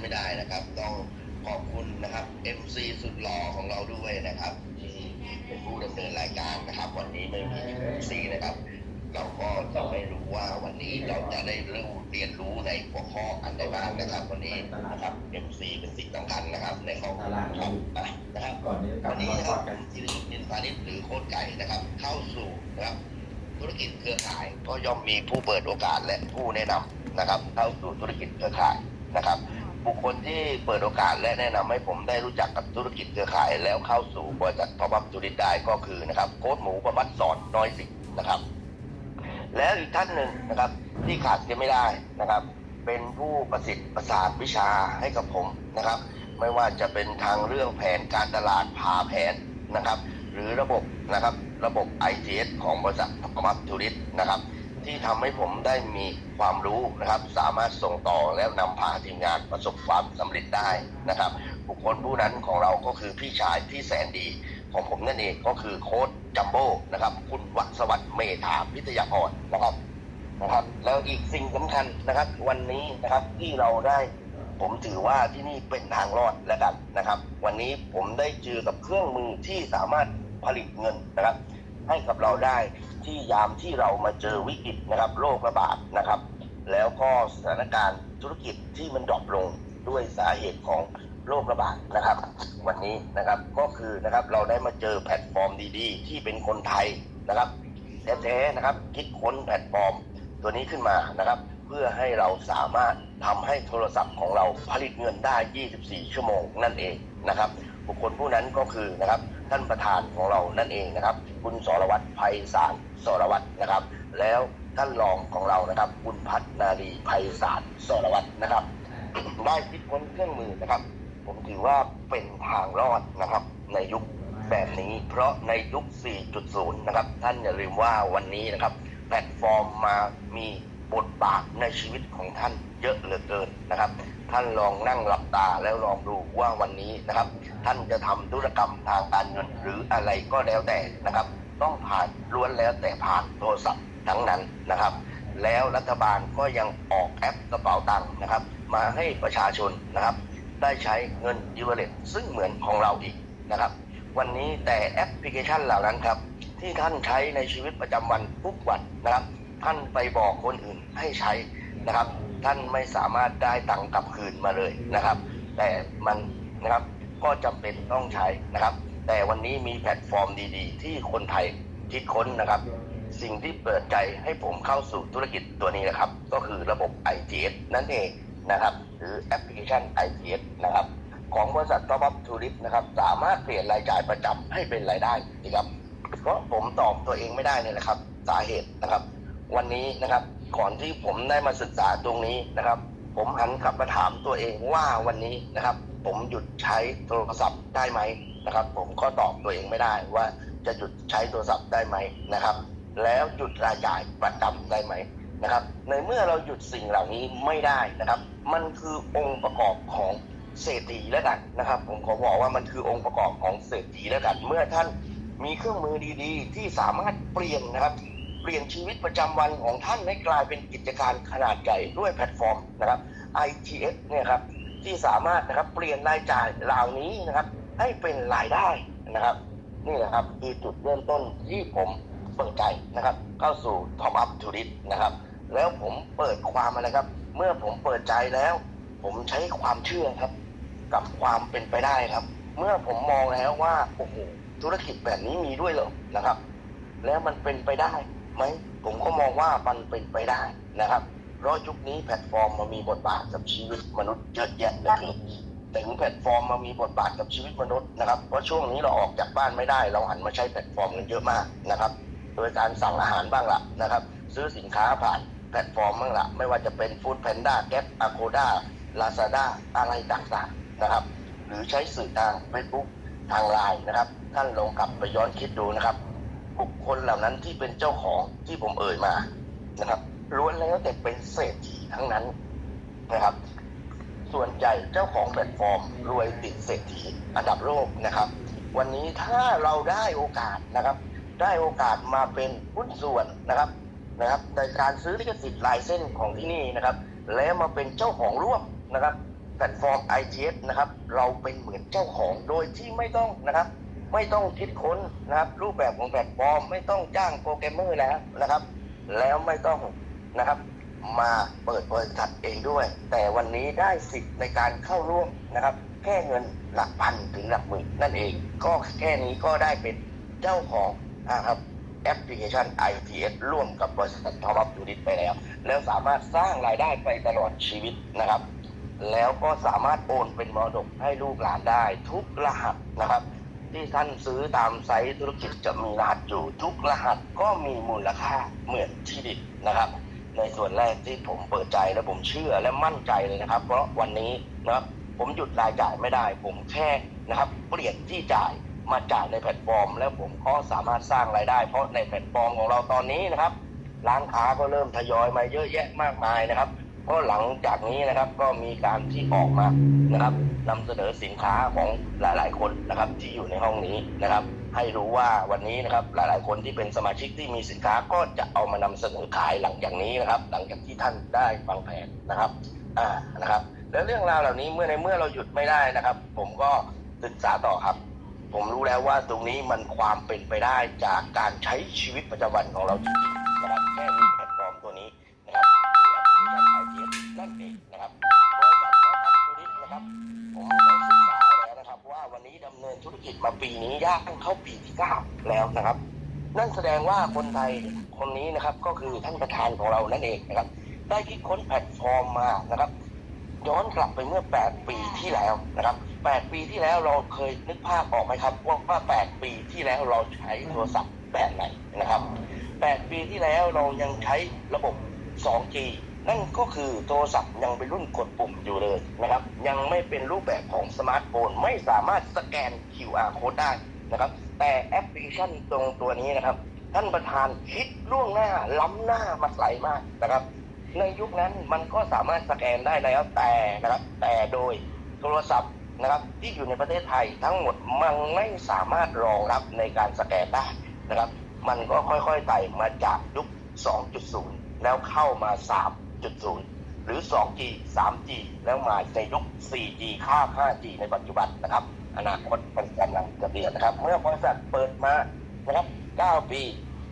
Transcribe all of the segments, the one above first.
ไม่ได้นะครับ ต้องขอบคุณนะครับ MC สุดหล่อของเราด้วยนะครับ ที่เป็นผู้ดำเนินรายการนะครับ วันนี้ไม่มี MC นะครับ เราก็จะไม่รู้ว่าวันนี้เราจะได้รู้เรียนรู้ในหัวข้ออันใดบ้างนะครับ วันนี้นะครับ MC เป็นสิ่งสำคัญนะครับ ในข้อมูลนะครับนะครับก่อนนี้กับวันนี้นะครับกันที่นินพาณิชย์หรือโค้ดไก่นะครับ เข้าสู่นะครับธุรกิจเครือข่ายก็ย่อมมีผู้เปิดโอกาสและผู้แนะนำนะครับ เข้าสู่ธุรกิจเครือข่ายนะครับ บุคคลที่เปิดโอกาสและแนะนำให้ผมได้รู้จักกับธุรกิจเครือข่ายแล้วเข้าสู่บริษัทท็อปอัพธุรกิจได้ก็คือนะครับโค้ดหมูประพัฒน์สอนน้อยสิงห์นะครับ แล้วอีกท่านหนึ่งนะครับที่ขาดจะไม่ได้นะครับ เป็นผู้ประสิทธิ์ประสานวิชาให้กับผมนะครับ ไม่ว่าจะเป็นทางเรื่องแผนการตลาดผ่าแผนนะครับ หรือระบบนะครับระบบ ITS ของบริษัทท็อปอัพธุรกิจนะครับ ที่ทำให้ผมได้มีความรู้นะครับ สามารถส่งต่อแล้วนำพาทีมงานประสบความสำเร็จได้นะครับ บุคคลผู้นั้นของเราก็คือพี่ชายที่แสนดี ของผมนั่นเองก็คือโค้ดจัมโบ้นะครับ คุณวัสวัสดิ์เมธาพิทยาพรนะครับนะครับ แล้วอีกสิ่งสำคัญนะครับ วันนี้นะครับที่เราได้ผมถือว่าที่นี่เป็นทางรอดแล้วกันนะครับ วันนี้ผมได้เจอกับเครื่องมือที่สามารถผลิตเงินนะครับ ให้กับเราได้ ที่ยามที่เรามาเจอวิกฤตนะครับโรคระบาดนะครับ แล้วก็สถานการณ์ธุรกิจที่มันดรอปลงด้วยสาเหตุของโรคระบาดนะครับ วันนี้นะครับก็คือนะครับเราได้มาเจอแพลตฟอร์มดีๆ ที่เป็นคนไทยนะครับแท้ๆนะครับคิดค้นแพลตฟอร์ม ตัวนี้ขึ้นมานะครับ เพื่อให้เราสามารถทำให้โทรศัพท์ของเราผลิตเงินได้ 24 ชั่วโมงนั่นเองนะครับ บุคคลผู้นั้นก็คือนะครับ ท่านประธานของเรานั่นเองนะครับ คุณสรวัตรไพศาลสรวัตรนะครับ แล้วท่านรองของเรานะครับ คุณพัฒนาลีไพศาลสรวัตรนะครับ ได้คิดค้นเครื่องมือนะครับ ผมถือว่าเป็นทางรอดนะครับ ในยุคแบบนี้เพราะในยุค 4.0 นะครับ ท่านอย่าลืมว่าวันนี้นะครับ แพลตฟอร์มมามีบทบาทในชีวิตของท่านเยอะเหลือเกินนะครับ ท่านลองนั่งหลับตาแล้วลองดูว่าวันนี้นะครับ ท่านจะทำธุรกรรมทางการเงินหรืออะไรก็แล้วแต่นะครับ ต้องผ่านล้วนแล้วแต่ผ่านโทรศัพท์ทั้งนั้นนะครับ แล้วรัฐบาลก็ยังออกแอปกระเป๋าตังค์นะครับ มาให้ประชาชนนะครับ ได้ใช้เงินดิวเลตซึ่งเหมือนของเราอีกนะครับ วันนี้แต่แอปพลิเคชันเหล่านั้นครับ ที่ท่านใช้ในชีวิตประจำวันทุกวันนะครับ ท่านไปบอกคนอื่นให้ใช้นะครับ ท่านไม่สามารถได้ตังค์กลับคืนมาเลยนะครับ แต่มันนะครับก็จำเป็นต้องใช้นะครับ แต่วันนี้มีแพลตฟอร์มดีๆ ที่คนไทยคิดค้นนะครับ สิ่งที่เปิดใจให้ผมเข้าสู่ธุรกิจตัวนี้นะครับ ก็คือระบบ ITS นั่นเองนะครับ หรือแอปพลิเคชัน ITS นะครับ ของบริษัท Top Up Tourist นะครับ สามารถเปลี่ยนรายจ่ายประจำให้เป็นรายได้นะครับเพราะผมตอบตัวเองไม่ได้เนี่ยนะครับ สาเหตุนะครับ วันนี้นะครับ ก่อนที่ผมได้มาศึกษาตรงนี้นะครับ ผมหันกลับมาถามตัวเองว่าวันนี้นะครับ ผมหยุดใช้โทรศัพท์ได้ไหมนะครับ ผมก็ตอบตัวเองไม่ได้ว่าจะหยุดใช้โทรศัพท์ได้ไหมนะครับ แล้วหยุดรายจ่ายประจำได้ไหมนะครับ ในเมื่อเราหยุดสิ่งเหล่านี้ไม่ได้นะครับ มันคือองค์ประกอบของเศรษฐีแล้วกันนะครับ ผมขอบอกว่ามันคือองค์ประกอบของเศรษฐีแล้วกัน เมื่อท่านมีเครื่องมือดีๆ ที่สามารถเปลี่ยนนะครับ เปลี่ยนชีวิตประจำวันของท่านให้กลายเป็นกิจการขนาดใหญ่ด้วยแพลตฟอร์มนะครับ ITS เนี่ยครับที่สามารถนะครับเปลี่ยนรายจ่ายเหล่านี้นะครับ ให้เป็นรายได้นะครับ นี่แหละครับคือจุดเริ่มต้นที่ผมเปิดใจนะครับ เข้าสู่ Top Up t o u r i s t นะครับ แล้วผมเปิดความอะไรครับ เมื่อผมเปิดใจแล้ว ผมใช้ความเชื่อครับ กับความเป็นไปได้ครับ เมื่อผมมองแล้วว่าโอ้โหธุรกิจแบบนี้มีด้วยเหรอนะครับ แล้วมันเป็นไปได้ ไหมผมก็มองว่ามันเป็นไปได้นะครับเพราะยุคนี้แพลตฟอร์มมามีบทบาทกับชีวิตมนุษย์เยอะแยะเลยถึงแพลตฟอร์มมามีบทบาทกับชีวิตมนุษย์นะครับเพราะช่วงนี้เราออกจากบ้านไม่ได้ เราหันมาใช้แพลตฟอร์มกันเยอะมากนะครับโดยการสั่งอาหารบ้างละนะครับ ซื้อสินค้าผ่านแพลตฟอร์มบ้างละไม่ว่าจะเป็นฟู้ดแพนด้าแก๊ปอะโคด้าลาซาด้าอะไรต่างๆนะครับ หรือใช้สื่อทางเฟซบุ๊กทางไลน์นะครับ ท่านลองกลับไปย้อนคิดดูนะครับ บุคคลเหล่านั้นที่เป็นเจ้าของที่ผมเอ่ยมานะครับล้วนแล้วแต่เป็นเศรษฐีทั้งนั้นนะครับ ส่วนใหญ่เจ้าของแพลตฟอร์ม รวยติดเศรษฐีอันดับโลกนะครับ วันนี้ถ้าเราได้โอกาสนะครับ ได้โอกาสมาเป็นหุ้นส่วนนะครับนะครับในการซื้อลิขสิทธิ์ลายเส้นของที่นี่นะครับ แล้วมาเป็นเจ้าของร่วมนะครับแพลตฟอร์ม ITS นะครับ เราเป็นเหมือนเจ้าของโดยที่ไม่ต้องนะครับ ไม่ต้องคิดค้นนะครับ รูปแบบของแพลตฟอร์ม ไม่ต้องจ้างโปรแกรมเมอร์แล้วนะครับ แล้วไม่ต้องนะครับ มาเปิดบริษัทเองด้วย แต่วันนี้ได้สิทธิ์ในการเข้าร่วมนะครับ แค่เงินหลักพันถึงหลักหมื่นนั่นเอง ก็แค่นี้ก็ได้เป็นเจ้าของนะครับแอปพลิเคชัน ITS ร่วมกับบริษัททอมับยูนิตไปแล้ว แล้วสามารถสร้างรายได้ไปตลอดชีวิตนะครับ แล้วก็สามารถโอนเป็นมรดกให้ลูกหลานได้ทุกรหัสนะครับ ที่ท่านซื้อตามไซต์ธุรกิจจะมีรหัสอยู่ทุกรหัสก็มีมูลค่าเหมือนที่ดินนะครับ ในส่วนแรกที่ผมเปิดใจและผมเชื่อและมั่นใจเลยนะครับ เพราะวันนี้นะครับผมหยุดรายจ่ายไม่ได้ ผมแค่นะครับ เปลี่ยนที่จ่ายมาจ่ายในแพลตฟอร์ม แล้วผมก็สามารถสร้างรายได้ เพราะในแพลตฟอร์มของเราตอนนี้นะครับ ร้านค้าก็เริ่มทยอยมาเยอะแยะมากมายนะครับ เพราะหลังจากนี้นะครับก็มีการที่ออกมานะครับนำเสนอสินค้าของหลาย ๆ คนนะครับที่อยู่ในห้องนี้นะครับ ให้รู้ว่าวันนี้นะครับหลาย ๆ คนที่เป็นสมาชิกที่มีสินค้าก็จะเอามานำเสนอขายหลังจากนี้นะครับ หลังจากที่ท่านได้ฟังแผนนะครับอ่านะครับ แล้วเรื่องราวเหล่านี้เมื่อในเมื่อเราหยุดไม่ได้นะครับ ผมก็ศึกษาต่อครับ ผมรู้แล้วว่าตรงนี้มันความเป็นไปได้จากการใช้ชีวิตประจำวันของเราจริงๆนะครับแค่มี นั่นเองนะครับบริษัทท็อปอัพทูริสนะครับ ผมได้ศึกษาแล้วนะครับว่าวันนี้ดำเนินธุรกิจมาปีนี้ย่างเข้าปีที่เก้าแล้วนะครับ นั่นแสดงว่าคนไทยคนนี้นะครับก็คือท่านประธานของเรานั่นเองนะครับ ได้คิดค้นแพลตฟอร์มมานะครับย้อนกลับไปเมื่อ 8 ปีที่แล้วนะครับ 8 ปีที่แล้วเราเคยนึกภาพออกไหมครับว่าว่า 8 ปีที่แล้วเราใช้โทรศัพท์แบบไหนนะครับ 8 ปีที่แล้วเรายังใช้ระบบ 2G นั่นก็คือโทรศัพท์ยังเป็นรุ่นกดปุ่มอยู่เลยนะครับ ยังไม่เป็นรูปแบบของสมาร์ทโฟน ไม่สามารถสแกน QR code ได้นะครับ แต่แอปพลิเคชันตรงตัวนี้นะครับ ท่านประธานคิดล่วงหน้าล้ำหน้ามาใส่มากนะครับ ในยุคนั้นมันก็สามารถสแกนได้แล้วแต่นะครับ แต่โดยโทรศัพท์นะครับที่อยู่ในประเทศไทยทั้งหมดมันไม่สามารถรองรับในการสแกนได้นะครับ มันก็ค่อยๆไต่มาจากยุค 2.0 แล้วเข้ามา 3 3.0หรือ 2G 3G แล้วมาในยุค 4G ข้าม 5G ในปัจจุบันนะครับ อนาคตมันกำลังจะเปลี่ยนนะครับ เมื่อบริษัทเปิดมานะครับ 9 ปี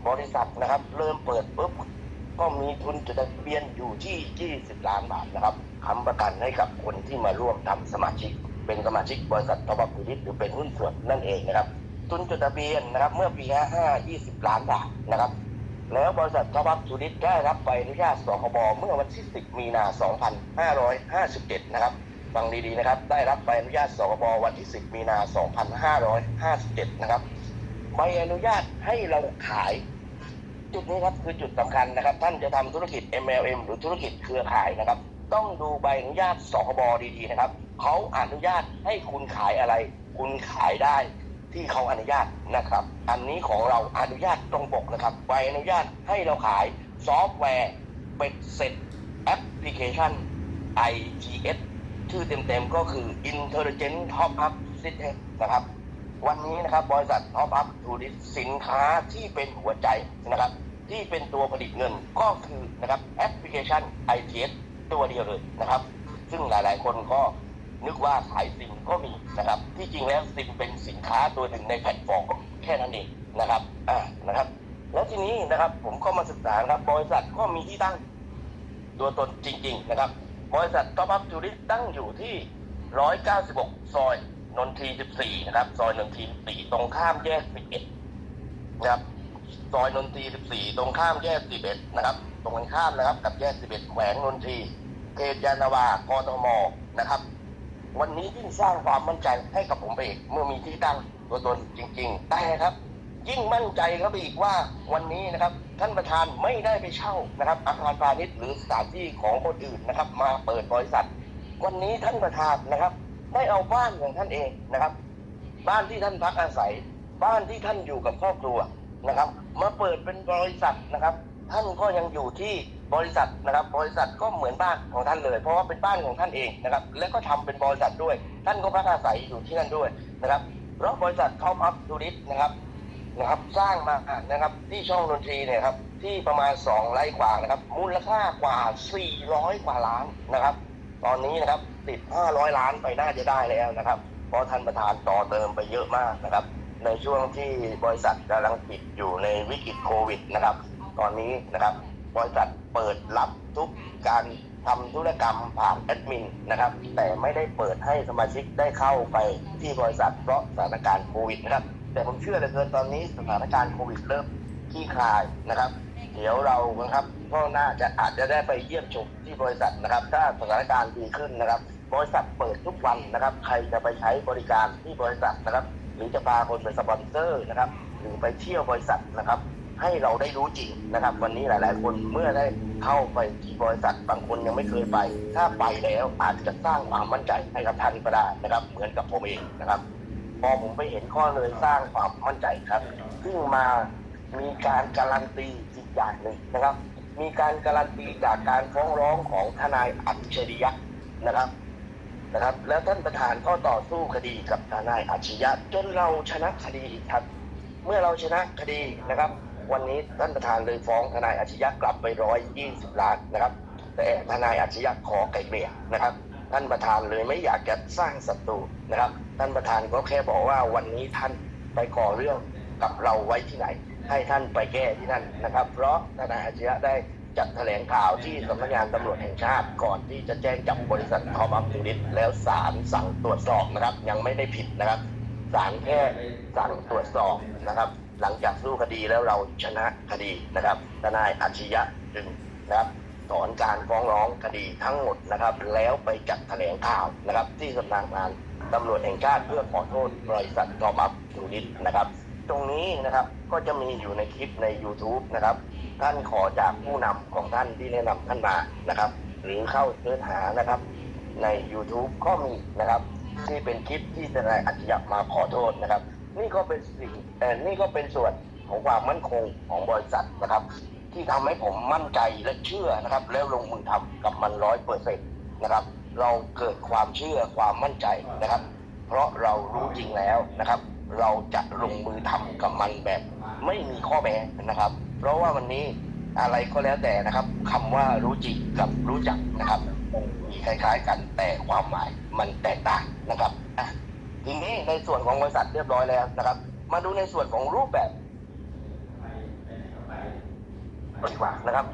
บริษัทนะครับ เริ่มเปิดปุ๊บก็มีทุนจดทะเบียนอยู่ที่ 20 ล้านบาทนะครับค้ำประกันให้กับคนที่มาร่วมทำสมาชิก เป็นสมาชิกบริษัททบกุลิตหรือเป็นหุ้นส่วนนั่นเองนะครับ ทุนจดทะเบียนนะครับ เมื่อปี 55 20 ล้านบาทนะครับ แล้วบริษัททบัพทูริสได้รับใบอนุญาตสคบเมื่อวันที่ 10 มีนา 2557 นะครับฟังดีๆนะครับ ได้รับใบอนุญาตสคบวันที่ 10 มีนา 2557 นะครับใบอนุญาตให้เราขาย จุดนี้ครับคือจุดสำคัญนะครับ ท่านจะทำธุรกิจ MLM หรือธุรกิจเครือข่ายนะครับ ต้องดูใบอนุญาตสคบดีๆนะครับเขาอนุญาตให้คุณขายอะไร คุณขายได้ ที่เขาอนุญาตนะครับ อันนี้ของเราอนุญาตตรงปกนะครับใบอนุญาตให้เราขายซอฟต์แวร์เป็นเสร็จแอปพลิเคชัน ITS ชื่อเต็มๆก็คือ Intelligent Top Up System นะครับ วันนี้นะครับบริษัท Top Up to this สินค้าที่เป็นหัวใจนะครับ ที่เป็นตัวผลิตเงินก็คือนะครับแอปพลิเคชัน ITS ตัวเดียวเลยนะครับ ซึ่งหลายๆคนก็ นึกว่าขายซิมก็มีนะครับ ที่จริงแล้วซิมเป็นสินค้าตัวหนึ่งในแพลตฟอร์มแค่นั้นเองนะครับอ่านะครับ แล้วทีนี้นะครับผมก็มาศึกษาครับบริษัทก็มีที่ตั้งตัวตนจริง ๆ นะครับ บริษัท Top Up Tourist ตั้งอยู่ที่ 196 ซอยนนทรี14 นะครับ ซอยนนทรี14 ตรงข้ามแยก 11 นะครับ ซอยนนทรี14 ตรงข้ามแยก 11 นะครับ ตรงกันข้ามนะครับ กับแยก 11 แขวงนนทรีเขตยานนาวากทม นะครับ วันนี้ยิ่งสร้างความมั่นใจให้กับผมไปอีกเมื่อมีที่ตั้งตัวตนจริง ๆ แต่ครับ ยิ่งมั่นใจครับอีกว่าวันนี้นะครับ ท่านประธานไม่ได้ไปเช่านะครับ อาคารพาณิชย์หรือสถานที่ของคนอื่นนะครับ มาเปิดบริษัท วันนี้ท่านประธานนะครับได้เอาบ้านของท่านเองนะครับ บ้านที่ท่านพักอาศัย บ้านที่ท่านอยู่กับครอบครัวนะครับ มาเปิดเป็นบริษัทนะครับ ท่านก็ยังอยู่ที่ บริษัทนะครับ บริษัทก็เหมือนบ้านของท่านเลย เพราะว่าเป็นบ้านของท่านเองนะครับ แล้วก็ทำเป็นบริษัทด้วย ท่านก็พักอาศัยอยู่ที่นั่นด้วยนะครับเพราะบริษัท Top Up Tourist นะครับนะครับสร้างมานะครับที่ช่องดนตรีเนี่ยครับที่ประมาณ2ไร่กว่านะครับมูลค่ากว่า 400 กว่าล้านนะครับ ตอนนี้นะครับติด 500 ล้านไปน่าจะได้แล้วนะครับเพราะท่านประธานต่อเติมไปเยอะมากนะครับ ในช่วงที่บริษัทกำลังปิดอยู่ในวิกฤตโควิดนะครับ ตอนนี้นะครับ บริษัทเปิดรับทุกการทำธุรกรรมผ่านแอดมินนะครับ แต่ไม่ได้เปิดให้สมาชิกได้เข้าไปที่บริษัทเพราะสถานการณ์โควิดนะครับ แต่ผมเชื่อเหลือเกินตอนนี้สถานการณ์โควิดเริ่มคลี่คลายนะครับ เดี๋ยวเรานะครับก็น่าจะอาจจะได้ไปเยี่ยมชมที่บริษัทนะครับ ถ้าสถานการณ์ดีขึ้นนะครับ บริษัทเปิดทุกวันนะครับ ใครจะไปใช้บริการที่บริษัทนะครับ หรือจะพาคนไปสปอนเซอร์นะครับ หรือไปเที่ยวบริษัทนะครับ ให้เราได้รู้จริงนะครับ วันนี้หลาย ๆ คนเมื่อได้เข้าไปที่บริษัทบางคนยังไม่เคยไป ถ้าไปแล้วอาจจะสร้างความมั่นใจให้กับท่านก็ได้นะครับ เหมือนกับผมเองนะครับ พอผมไปเห็นข้อเลยสร้างความมั่นใจครับ ซึ่งมามีการการันตีอีกอย่างหนึ่งนะครับ มีการการันตีจากการฟ้องร้องของทนายอัจฉริยะนะครับนะครับ แล้วท่านประธานก็ต่อสู้คดีกับทนายอัจฉริยะ จนเราชนะคดีครับ เมื่อเราชนะคดีนะครับ วันนี้ท่านประธานเลยฟ้องทนายอัจฉริยะกลับไปร้อยยี่สิบล้านนะครับ แต่ทนายอัจฉริยะขอไกลเกลี่ยนะครับ ท่านประธานเลยไม่อยากจะสร้างศัตรูนะครับ ท่านประธานก็แค่บอกว่าวันนี้ท่านไปก่อเรื่องกับเราไว้ที่ไหน ให้ท่านไปแก้ที่นั่นนะครับ เพราะทนายอาชียะได้จัดแถลงข่าวที่สำนักงานตำรวจแห่งชาติก่อนที่จะแจ้งจับบริษัททอมอัพทูริสแล้วศาลสั่งตรวจสอบนะครับ ยังไม่ได้ผิดนะครับศาลแค่สั่งตรวจสอบนะครับ หลังจากสู้คดีแล้วเราชนะคดีนะครับทนายอาชียะจึงนะครับถอนการฟ้องร้องคดีทั้งหมดนะครับ แล้วไปจัดแถลงข่าวนะครับ ที่สำนักงานตำรวจแห่งชาติเพื่อขอโทษบริษัททอมัพทูริสนะครับ ตรงนี้นะครับก็จะมีอยู่ในคลิปใน YouTube นะครับ ท่านขอจากผู้นำของท่านที่แนะนำท่านมานะครับ หรือเข้าเสิร์ชหานะครับใน YouTube ก็มีนะครับ ที่เป็นคลิปที่ทนายอัจฉริยะมาขอโทษนะครับ นี่ก็เป็นสิ่งแต่นี่ก็เป็นส่วนของความมั่นคงของบริษัทนะครับ ที่ทำให้ผมมั่นใจและเชื่อนะครับ แล้วลงมือทำกับมันร้อยเปอร์เซ็นต์นะครับ เราเกิดความเชื่อความมั่นใจนะครับ เพราะเรารู้จริงแล้วนะครับ เราจะลงมือทำกับมันแบบ ไม่มีข้อแม้นะครับ เพราะว่าวันนี้อะไรก็แล้วแต่นะครับคำว่ารู้จริงกับรู้จักนะครับมีคล้ายๆกันแต่ความหมายมันแตกต่างนะครับ ทีนี้ในส่วนของบริษัทเรียบร้อยแล้วนะครับ มาดูในส่วนของรูปแบบดีกว่านะครับ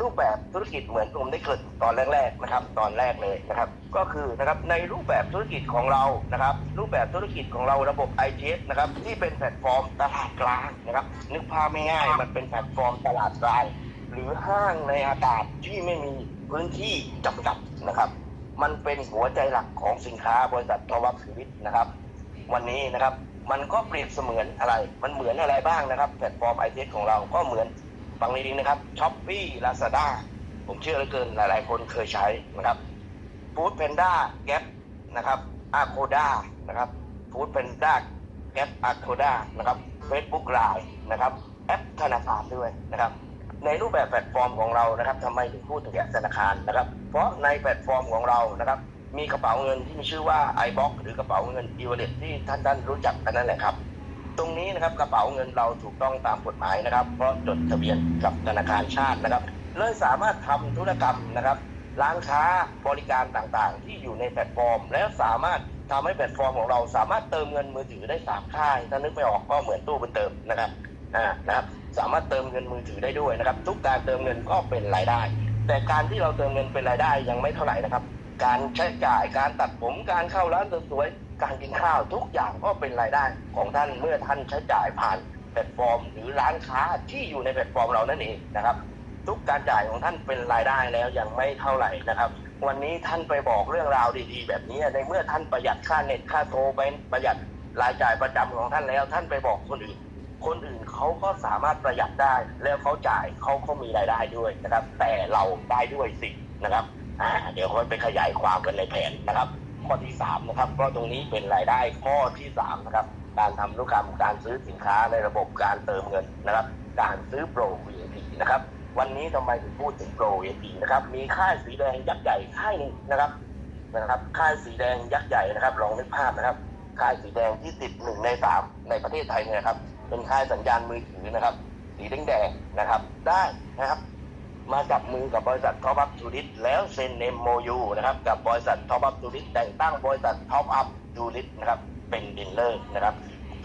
รูปแบบธุรกิจเหมือนผมได้เกิดตอนแรก ๆนะครับ ตอนแรกเลยนะครับ ก็คือนะครับในรูปแบบธุรกิจของเรานะครับ รูปแบบธุรกิจของเราระบบ ITS นะครับ ที่เป็นแพลตฟอร์มตลาดกลางนะครับ นึกภาพไม่ง่ายมันเป็นแพลตฟอร์มตลาดกลางหรือห้างในอากาศที่ไม่มีพื้นที่จำกัดนะครับ มันเป็นหัวใจหลักของสินค้าบริษัททวัตชีวิตนะครับ วันนี้นะครับ มันก็เปรียบเสมือนอะไร มันเหมือนอะไรบ้างนะครับแพลตฟอร์ม ITS ของเราก็เหมือนฟังดีๆนะครับช้อปปี้ลาซาด้าผมเชื่อเหลือเกินหลายๆ คนเคยใช้นะครับฟู้ดแพนด้าแก๊ปนะครับอาโคด้านะครับฟู้ดแพนด้าแก๊ปอาโคด้านะครับเฟซบุ๊กไลน์นะครับแอปธนาคารด้วยนะครับ ในรูปแบบแพลตฟอร์มของเรานะครับทำไมถึงพูดถึงแอปธนาคารนะครับ เพราะในแพลตฟอร์มของเรานะครับ มีกระเป๋าเงินที่มีชื่อว่า iBox หรือกระเป๋าเงิน e w a l l e t ที่ท่านท่านรู้จักกันนั่นแหละครับ ตรงนี้นะครับกระเป๋าเงินเราถูกต้องตามกฎหมายนะครับ เพราะจดทะเบียนกับธนาคารชาตินะครับเลยสามารถทำธุรกรรมนะครับ ร้านค้าบริการต่างๆ ที่อยู่ในแพลตฟอร์ม แล้วสามารถทำให้แพลตฟอร์มของเราสามารถเติมเงินมือถือได้สามค่ายถ้านึกไม่ออกก็เหมือนตู้บุญเติมนะครับอ่านะครับสามารถเติมเงินมือถือได้ด้วยนะครับ ทุกการเติมเงินก็เป็นรายได้ แต่การที่เราเติมเงินเป็นรายได้ยังไม่เท่าไหร่นะครับ การใช้จ่ายการตัดผมการเข้าร้านสวยๆการกินข้าวทุกอย่างก็เป็นรายได้ของท่านเมื่อท่านใช้จ่ายผ่านแพลตฟอร์ม หรือร้านค้าที่อยู่ในแพลตฟอร์มเรานั่นเองนะครับ ทุกการจ่ายของท่านเป็นรายได้แล้วยังไม่เท่าไหร่นะครับ วันนี้ท่านไปบอกเรื่องราวดีๆ แบบนี้ในเมื่อท่านประหยัดค่าเน็ตค่าโทรไปประหยัดรายจ่ายประจำของท่านแล้ว ท่านไปบอกคนอื่น คนอื่นเขาก็สามารถประหยัดได้ แล้วเขาจ่ายเขาก็มีรายได้ด้วยนะครับ แต่เราได้ด้วยสินะครับ อ่าเดี๋ยวค่อยไปขยายความกันในแผนนะครับ ข้อที่สามนะครับเพราะตรงนี้เป็นรายได้ข้อที่สามนะครับ การทำธุรกรรมการซื้อสินค้าในระบบการเติมเงินนะครับ การซื้อโปร VIP นะครับ วันนี้ทำไมถึงพูดถึงโปร VIP นะครับ มีค่ายสีแดงยักษ์ใหญ่ค่ายหนึ่งนะครับนะครับ ค่ายสีแดงยักษ์ใหญ่นะครับลองนึกภาพนะครับ ค่ายสีแดงที่ติดหนึ่งในสามในประเทศไทยเนี่ยนะครับ เป็นค่ายสัญญาณมือถือนะครับ สีแดงๆนะครับ ได้นะครับ มาจับมือกับบริษัทท็อปอัพทูริสแล้วเซ็น MOU นะครับกับบริษัทท็อปอัพทูริสแต่งตั้งบริษัทท็อปอัพทูริสนะครับเป็นดีลเลอร์นะครับ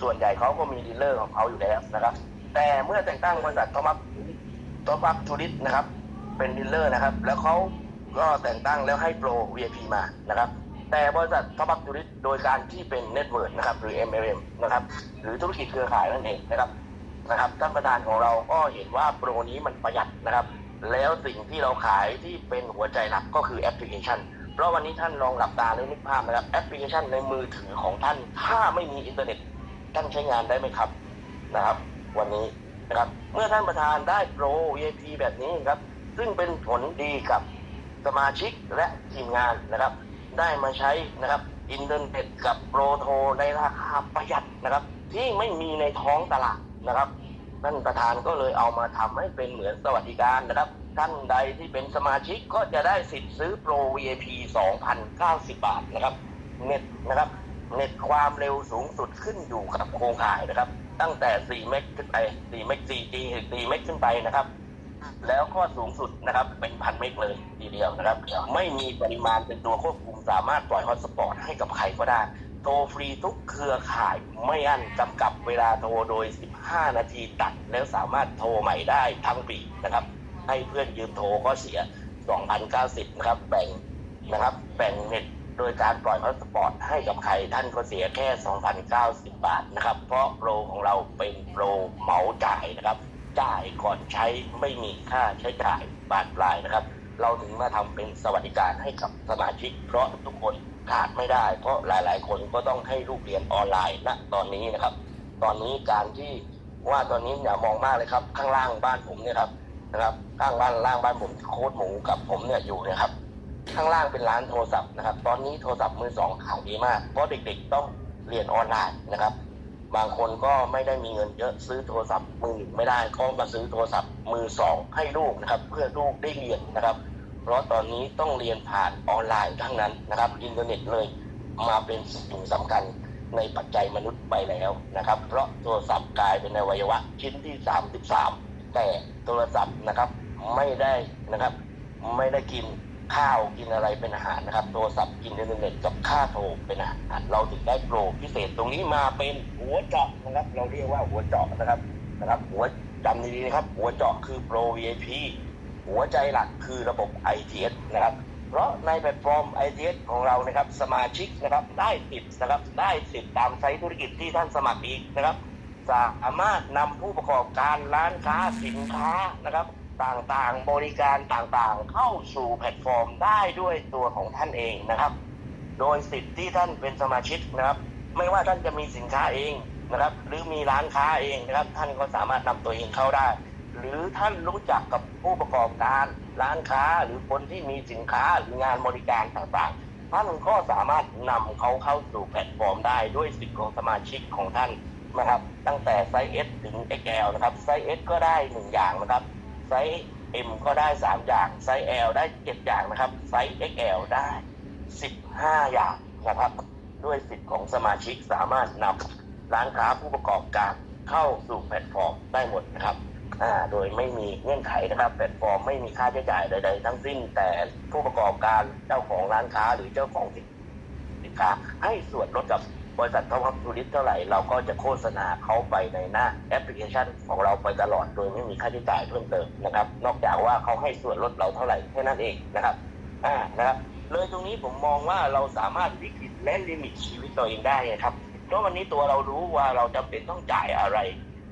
ส่วนใหญ่เขาก็มีดีลเลอร์ของเขาอยู่แล้วนะครับ แต่เมื่อแต่งตั้งบริษัทท็อปอัพท็อปอัพทูริสนะครับ เป็นดีลเลอร์นะครับ แล้วเขาก็แต่งตั้งแล้วให้โปร VIP มานะครับแต่บริษัทท็อปอัพทูริสโดยการที่เป็นเน็ตเวิร์นะครับหรือ MLM นะครับหรือธุรกิจเครือข่ายนั่นเองนะครับนะครับท่านประธานของเราก็เห็นว่าโปรนี้มันประหยัดนะครับ แล้วสิ่งที่เราขายที่เป็นหัวใจหลักก็คือแอปพลิเคชัน เพราะวันนี้ท่านลองหลับตาแล้วนึกภาพนะครับแอปพลิเคชันในมือถือของท่าน ถ้าไม่มีอินเทอร์เน็ตท่านใช้งานได้ไหมครับนะครับ วันนี้นะครับเมื่อท่านประธานได้โปร VIP แบบนี้ครับ ซึ่งเป็นผลดีกับสมาชิกและทีมงานนะครับ ได้มาใช้นะครับอินเทอร์เน็ตกับโปรโทรในราคาประหยัดนะครับ ที่ไม่มีในท้องตลาดนะครับ ท่านประธานก็เลยเอามาทำให้เป็นเหมือนสวัสดิการนะครับ ท่านใดที่เป็นสมาชิกก็จะได้สิทธิ์ซื้อโปร VIP 2,090 บาทนะครับ เน็ตนะครับ เน็ตความเร็วสูงสุดขึ้นอยู่กับโครงข่ายนะครับ ตั้งแต่ 4 เมกขึ้นไป 4 เมก 4G 4เมกขึ้นไปนะครับ แล้วก็สูงสุดนะครับ เป็นพันเมกเลยทีเดียวนะครับ ไม่มีปริมาณเป็นตัวควบคุมสามารถปล่อยฮอตสปอตให้กับใครก็ได้ โทรฟรีทุกเครือข่ายไม่อั้นจำกัดเวลาโทรโดย 15นาทีตัดแล้วสามารถโทรใหม่ได้ทั้งปีนะครับ ให้เพื่อนยืมโทรก็เสีย 2,090นะครับแบ่งนะครับแบ่งเน็ตโดยการปล่อยฮอตสปอร์ตให้กับใครท่านก็เสียแค่ 2,090 บาทนะครับ เพราะโปรของเราเป็นโปรเหมาจ่ายนะครับ จ่ายก่อนใช้ไม่มีค่าใช้จ่ายบานปลายนะครับ เราถึงมาทำเป็นสวัสดิการให้กับสมาชิก เพราะทุกคนขาดไม่ได้ เพราะหลาย ๆ คนก็ต้องให้ลูกเรียนออนไลน์ณตอนนี้นะครับ ตอนนี้การที่ ว่าตอนนี้อย่ามองมากเลยครับ ข้างล่างบ้านผมเนี่ยครับนะครับ ข้างบ้านล่างบ้านผมโค้ดหมูกับผมเนี่ยอยู่เนะครับ ข้างล่างเป็นร้านโทรศัพท์นะครับ ตอนนี้โทรศัพท์มือสองขายดีมาก เพราะเด็กๆต้องเรียนออนไลน์นะครับ บางคนก็ไม่ได้มีเงินเยอะซื้อโทรศัพท์มือหนึ่งไม่ได้ก็มาซื้อโทรศัพท์มือสองให้ลูกนะครับ เพื่อลูกได้เรียนนะครับ เพราะตอนนี้ต้องเรียนผ่านออนไลน์ทั้งนั้นนะครับ อินเทอร์เน็ตเลยมาเป็นสิ่งสำคัญ ในปัจจัยมนุษย์ไปแล้วนะครับ เพราะโทรศัพท์กลายเป็นอวัยวะชิ้นที่ 33 แต่โทรศัพท์นะครับไม่ได้นะครับ ไม่ได้กินข้าวกินอะไรเป็นอาหารนะครับ โทรศัพท์กินอินเทอร์เน็ตกับค่าโทรเป็นอาหารเราถึงได้โปรพิเศษตรงนี้มาเป็นหัวเจาะนะครับ เราเรียกว่าหัวเจาะนะครับนะครับ หัวจำดีๆนะครับ หัวเจาะคือโปร VIP หัวใจหลักคือระบบ ITS นะครับ เพราะในแพลตฟอร์ม ITS ของเรานะครับ สมาชิกนะครับได้สิทธิ์นะครับได้สิทธิ์ตามไซต์ธุรกิจที่ท่านสมัครอีกนะครับ สามารถนำผู้ประกอบการร้านค้าสินค้านะครับ ต่างๆบริการต่างๆ เข้าสู่แพลตฟอร์มได้ด้วยตัวของท่านเองนะครับ โดยสิทธิ์ที่ท่านเป็นสมาชิกนะครับ ไม่ว่าท่านจะมีสินค้าเองนะครับ หรือมีร้านค้าเองนะครับ ท่านก็สามารถนำตัวเองเข้าได้ หรือท่านรู้จักกับผู้ประกอบการร้านค้าหรือคนที่มีสินค้าหรืองานบริการต่างๆ ท่านก็สามารถนำเขาเข้าสู่แพลตฟอร์มได้ด้วยสิทธิ์ของสมาชิกของท่านนะครับ ตั้งแต่ไซส์ S ถึง XL นะครับไซส์ S ก็ได้หนึ่งอย่างนะครับไซส์ M ก็ได้ 3 อย่างไซส์ L ได้ 7 อย่างนะครับไซส์ XL ได้ 15 อย่างนะครับ ด้วยสิทธิ์ของสมาชิกสามารถนำร้านค้าผู้ประกอบการเข้าสู่แพลตฟอร์มได้หมดนะครับ โดยไม่มีเงื่อนไขนะครับแพลตฟอร์มไม่มีค่าใช้จ่ายใดๆ ทั้งสิ้น แต่ผู้ประกอบการเจ้าของร้านค้าหรือเจ้าของสินค้าให้ส่วนลดกับบริษัทเท็อปทูริสเท่าไหร่เราก็จะโฆษณาเขาไปในหน้าแอปพลิเคชันของเราไปตลอดโดยไม่มีค่าใช้จ่ายเพิ่มเติมนะครับ นอกจากว่าเขาให้ส่วนลดเราเท่าไหร่แค่นั้นเองนะครับอ่านะครับเลยตรงนี้ผมมองว่าเราสามารถลิขิตและลิมิตชีวิตตัวเองได้ครับเพราะวันนี้ตัวเรารู้ว่าเราจำเป็นต้องจ่ายอะไร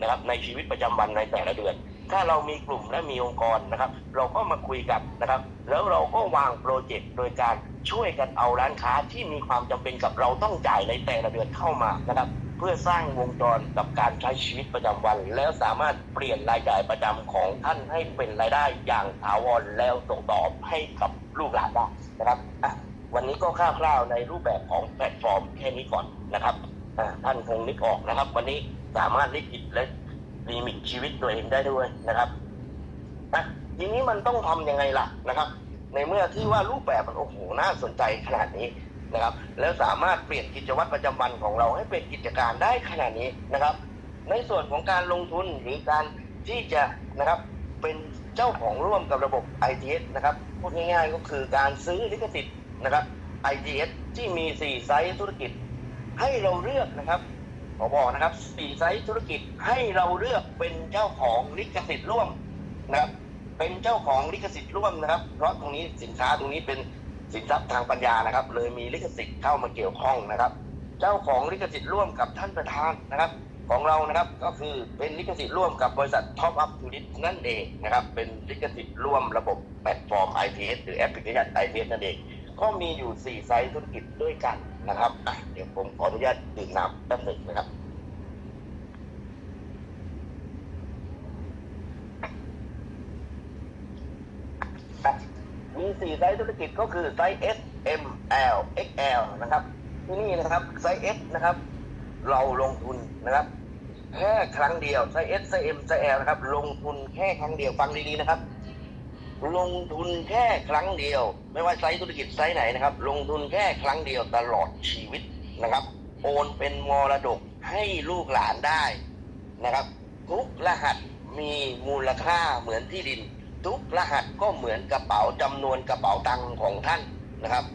นะครับในชีวิตประจำวันในแต่ละเดือน ถ้าเรามีกลุ่มและมีองค์กรนะครับ เราก็มาคุยกันนะครับ แล้วเราก็วางโปรเจกต์โดยการช่วยกันเอาร้านค้าที่มีความจำเป็นกับเราต้องจ่ายในแต่ละเดือนเข้ามานะครับ เพื่อสร้างวงจรกับการใช้ชีวิตประจำวัน แล้วสามารถเปลี่ยนรายจ่ายประจำของท่านให้เป็นรายได้อย่างถาวรแล้วส่งต่อให้กับลูกหลานได้นะครับวันนี้ก็คร่าวๆในรูปแบบของแพลตฟอร์มแค่นี้ก่อนนะครับท่านคงนึกออกนะครับ วันนี้ สามารถลิขิตและลิมิตชีวิตตัวเองได้ด้วยนะครับอะทีนี้มันต้องทำยังไงล่ะนะครับ ในเมื่อที่ว่ารูปแบบมันโอ้โหน่าสนใจขนาดนี้นะครับ แล้วสามารถเปลี่ยนกิจวัตรประจำวันของเราให้เป็นกิจการได้ขนาดนี้นะครับ ในส่วนของการลงทุนหรือการที่จะนะครับเป็นเจ้าของร่วมกับระบบ ITS นะครับพูดง่ายๆก็คือการซื้อลิขสิทธิ์นะครับ ITS ที่มี 4 ไซต์ธุรกิจ ให้เราเลือกนะครับ ขอบอกนะครับ4ไซต์ธุรกิจให้เราเลือกเป็นเจ้าของลิขสิทธิ์ร่วมนะครับ เป็นเจ้าของลิขสิทธิ์ร่วมนะครับ เพราะตรงนี้สินค้าตรงนี้เป็นสินทรัพย์ทางปัญญานะครับ เลยมีลิขสิทธิ์เข้ามาเกี่ยวข้องนะครับ เจ้าของลิขสิทธิ์ร่วมกับท่านประธานนะครับ ของเรานะครับก็คือเป็นลิขสิทธิ์ร่วมกับบริษัท Top Up to List นั่นเองนะครับ เป็นลิขสิทธิ์ร่วมระบบแพลตฟอร์ม ITS หรือแอปพลิเคชัน ITS นั่นเอง ก็มีอยู่ 4 ไซต์ธุรกิจด้วยกัน นะครับเดี๋ยวผมขออนุญาตดื่มน้ำแป๊บหนึ่งนะครับมี4ไซต์ธุรกิจก็คือไซส์ S M L X L นะครับ ที่นี่นะครับไซส์ S นะครับ เราลงทุนนะครับแค่ครั้งเดียวไซส์ S ไซส์ M ไซส์ L นะครับ ลงทุนแค่ครั้งเดียวฟังดีๆนะครับ ลงทุนแค่ครั้งเดียว ไม่ว่าไซต์ธุรกิจไซส์ไหนนะครับ ลงทุนแค่ครั้งเดียวตลอดชีวิตนะครับ โอนเป็นมรดกให้ลูกหลานได้นะครับ ทุกรหัสมีมูลค่าเหมือนที่ดิน ทุกรหัสก็เหมือนกระเป๋าจำนวนกระเป๋าตังค์ของท่านนะครับ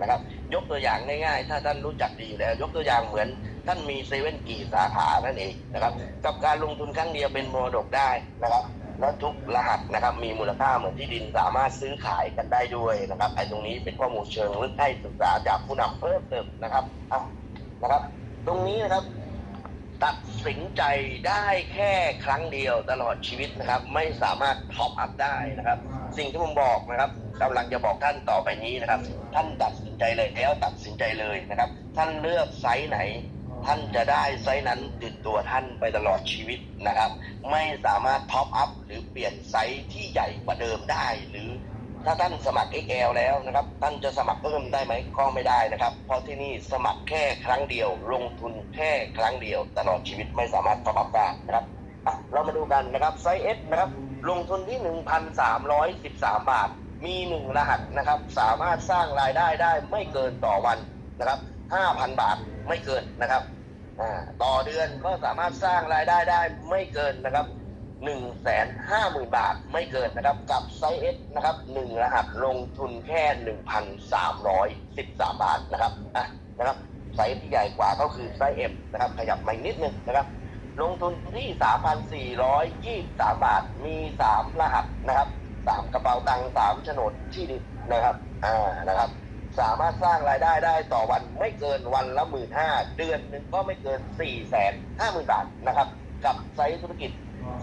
นะครับ ยกตัวอย่างง่ายๆ ถ้าท่านรู้จักดีแล้ว ยกตัวอย่างเหมือนท่านมีเซเว่นกี่สาขานั่นเองนะครับ กับการลงทุนครั้งเดียวเป็นมรดกได้นะครับ แล้วทุกรหัสนะครับมีมูลค่าเหมือนที่ดินสามารถซื้อขายกันได้ด้วยนะครับไอ้ตรงนี้เป็นข้อมูลเชิงลึกให้ศึกษาจากผู้นำเพิ่มเติมนะครับอะนะครับ ตรงนี้นะครับ ตัดสินใจได้แค่ครั้งเดียวตลอดชีวิตนะครับ ไม่สามารถท็อปอัพได้นะครับ สิ่งที่ผมบอกนะครับกำลังจะบอกท่านต่อไปนี้นะครับ ท่านตัดสินใจเลยแล้วตัดสินใจเลยนะครับ ท่านเลือกไซส์ไหน ท่านจะได้ไซส์นั้นติดตัวท่านไปตลอดชีวิตนะครับ ไม่สามารถท็อปอัพหรือเปลี่ยนไซส์ที่ใหญ่กว่าเดิมได้ หรือถ้าท่านสมัคร XL แล้วนะครับ ท่านจะสมัครเพิ่มได้ไหมก็ไม่ได้นะครับ เพราะที่นี่สมัครแค่ครั้งเดียว ลงทุนแค่ครั้งเดียว ตลอดชีวิตไม่สามารถท็อปอัพได้นะครับอะเรามาดูกันนะครับไซส์ S นะครับ ลงทุนที่ 1,313 บาท มีหนึ่งรหัสนะครับ สามารถสร้างรายได้ได้ไม่เกินต่อวันนะครับ 5,000 บาทไม่เกินนะครับ ต่อเดือนก็สามารถสร้างรายได้ได้ไม่เกินนะครับหนึ่งแสนห้าหมื่นบาทไม่เกินนะครับ กับไซส์เอสนะครับหนึ่งรหัสลงทุนแค่หนึ่งพันสามร้อยสิบสามบาทนะครับอะนะครับไซส์ที่ใหญ่กว่าก็คือไซส์เอ็มนะครับ ขยับมาอีกนิดนึงนะครับ ลงทุนที่สามพันสี่ร้อยยี่สามบาทมีสามรหัสนะครับสามกระเป๋าตังค์สามโฉนดที่ดินนะครับอ่านะครับ สามารถสร้างรายได้ได้ต่อวันไม่เกินวันละหมื่นห้าเดือนหนึ่งก็ไม่เกินสี่แสนห้าหมื่นบาทนะครับ กับไซส์ธุรกิจ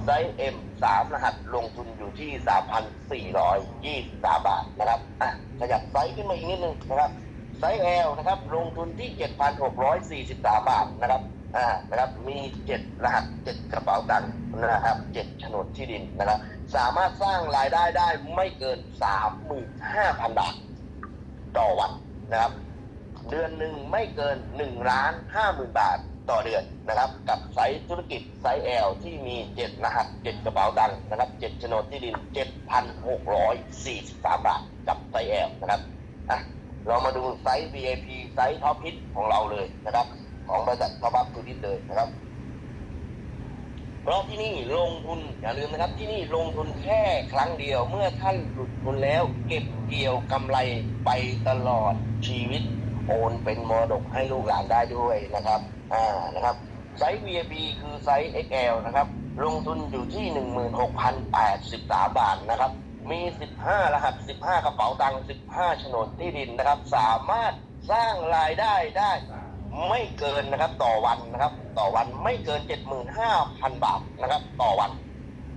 ไซส์เอ็มสามรหัสลงทุนอยู่ที่สามพันสี่ร้อยยี่สิบสามบาทนะครับอะขยับไซส์ขึ้นมาอีกนิดนึงนะครับไซส์ L นะครับ ลงทุนที่7,643บสาบาทนะครับอ่านะครับ มีเจ็ดรหัสเจ็ดกระเป๋าตังค์นะครับเจ็ดโฉนดที่ดินนะครับ สามารถสร้างรายได้ได้ไม่เกิน35,000บาท ต่อวันนะครับ เดือนหนึ่งไม่เกิน1ล้าน5หมื่นบาทต่อเดือนนะครับ กับไซต์ธุรกิจไซส์ L ที่มี7รหัส7กระเป๋าตังค์นะครับ7โฉนดที่ดิน7,643บาทกับไซส์ L นะครับอะเรามาดูไซส์ VIP ไซส์ท็อปฮิตของเราเลยนะครับ ของบริษัทท็อปอัพทูดิสเลยนะครับ เพราะที่นี่ลงทุนอย่าลืมนะครับ ที่นี่ลงทุนแค่ครั้งเดียว เมื่อท่านหลุดทุนแล้ว เก็บเกี่ยวกำไรไปตลอดชีวิต โอนเป็นมรดกให้ลูกหลานได้ด้วยนะครับอ่านะครับไซส์ VIP คือไซส์ XL นะครับ ลงทุนอยู่ที่ 16,083 บาทนะครับ มี 15 รหัส 15 กระเป๋าตังค์ 15โฉนดที่ดินนะครับ สามารถสร้างรายได้ได้ ไม่เกินนะครับ ต่อวันนะครับ ต่อวันไม่เกิน75,000บาทนะครับ ต่อวัน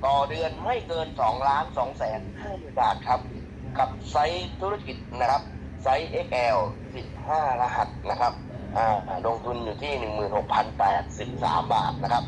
ต่อเดือนไม่เกิน2ล้าน2แสนหมื่นบาทครับ กับไซส์ธุรกิจนะครับ ไซส์ XL 15 รหัสนะครับอ่าลงทุนอยู่ที่ 16,083 บาทนะครับ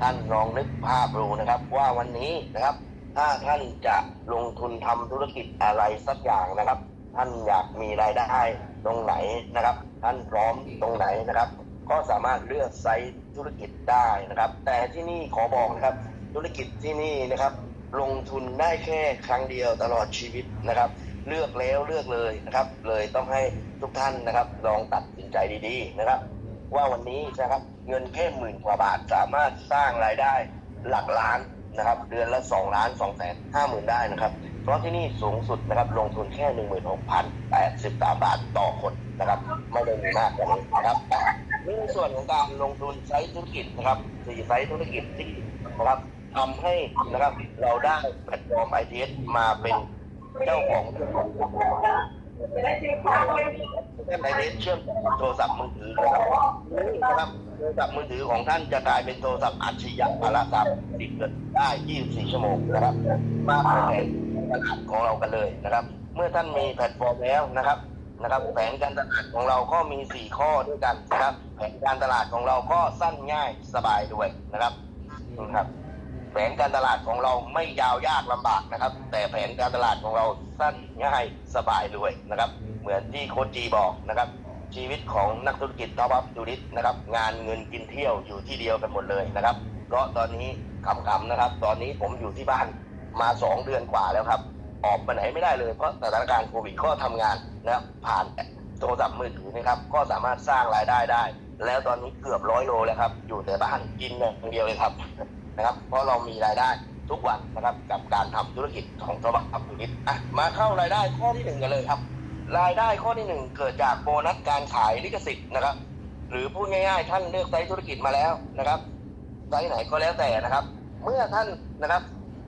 ท่านลองนึกภาพดูนะครับ ว่าวันนี้นะครับ ถ้าท่านจะลงทุนทำธุรกิจอะไรสักอย่างนะครับ ท่านอยากมีรายได้ตรงไหนนะครับ ท่านพร้อมตรงไหนนะครับ ก็สามารถเลือกไซต์ธุรกิจได้นะครับ แต่ที่นี่ขอบอกนะครับ ธุรกิจที่นี่นะครับ ลงทุนได้แค่ครั้งเดียวตลอดชีวิตนะครับ เลือกแล้วเลือกเลยนะครับ เลยต้องให้ทุกท่านนะครับ ลองตัดสินใจดีๆนะครับ ว่าวันนี้นะครับเงินแค่หมื่นกว่าบาทสามารถสร้างรายได้หลักล้านนะครับ เดือนละสองล้านสองแสนห้าหมื่นได้นะครับ เพราะที่นี่สูงสุดนะครับลงทุนแค่หนึ่งหมื่นหกพันแปดสิบสามบาทต่อคนนะครับ ไม่ได้มีมากกว่านี้นะครับนี่ในส่วนของการลงทุนไซต์ธุรกิจนะครับสี่ไซต์ธุรกิจที่นะครับทำให้นะครับเราได้แพลตฟอร์มไอทีเอสมาเป็นเจ้าของไอทีเอสเชื่อมโทรศัพท์มือถือนะครับโทรศัพท์มือถือของท่านจะกลายเป็นโทรศัพท์อัจฉริยะพละศัพท์ติดเกิดได้ 24 ชั่วโมงนะครับมากกว่า ตลาดของเรากันเลยนะครับ เมื่อท่านมีแพลตฟอร์มแล้วนะครับนะครับแผนการตลาดของเราก็มี 4 ข้อด้วยกันนะครับแผนการตลาดของเราก็สั้นง่ายสบายด้วยนะครับนะครับ แผนการตลาดของเราไม่ยาวยากลำบากนะครับ แต่แผนการตลาดของเราสั้นง่ายสบายด้วยนะครับ เหมือนที่โค้ชจีบอกนะครับ ชีวิตของนักธุรกิจท็อปอัพจูริสนะครับ งานเงินกินเที่ยวอยู่ที่เดียวกันหมดเลยนะครับ เพราะตอนนี้คำๆนะครับ ตอนนี้ผมอยู่ที่บ้าน มาสองเดือนกว่าแล้วครับ ออกไปไหนไม่ได้เลยเพราะสถานการณ์โควิดก็ทำงานนะครับผ่านโทรศัพท์มือถือนะครับ ก็สามารถสร้างรายได้ได้ แล้วตอนนี้เกือบร้อยโลแล้วครับ อยู่แต่บ้านกินอย่างเดียวเลยครับนะครับ เพราะเรามีรายได้ทุกวันนะครับกับการทำธุรกิจของท็อปอัพจูริสอะมาเข้ารายได้ข้อที่หนึ่งกันเลยครับ รายได้ข้อที่หนึ่งเกิดจากโบนัสการขายลิขสิทธิ์นะครับ หรือพูดง่ายๆ ท่านเลือกไซต์ธุรกิจมาแล้วนะครับไซต์ไหนก็แล้วแต่นะครับ เมื่อท่านนะครับ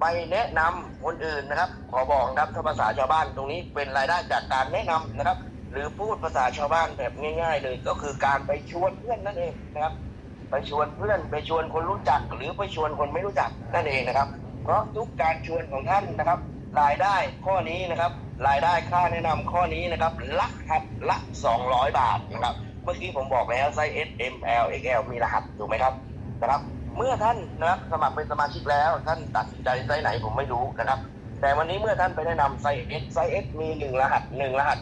ไปแนะนำคนอื่นนะครับ ขอบอกนะครับถ้าภาษาชาวบ้านตรงนี้เป็นรายได้จากการแนะนำนะครับ หรือพูดภาษาชาวบ้านแบบง่าย ๆ เลยก็คือการไปชวนเพื่อนนั่นเองนะครับ ไปชวนเพื่อนไปชวนคนรู้จัก หรือไปชวนคนไม่รู้จักนั่นเองนะครับ เพราะทุกการชวนของท่านนะครับ รายได้ข้อนี้นะครับ รายได้ค่าแนะนำข้อนี้นะครับรหัสละ 200 บาทนะครับ เมื่อกี้ผมบอกแล้วไซส์ S M L X L มีรหัสถูกไหมครับนะครับ เมื่อท่านนะครับสมัครเป็นสมาชิกแล้ว ท่านตัดสินใจไซส์ไหนผมไม่รู้นะครับ แต่วันนี้เมื่อท่านไปแนะนำไซส์ S ไซส์ S มีหนึ่งรหัสหนึ่งรหัส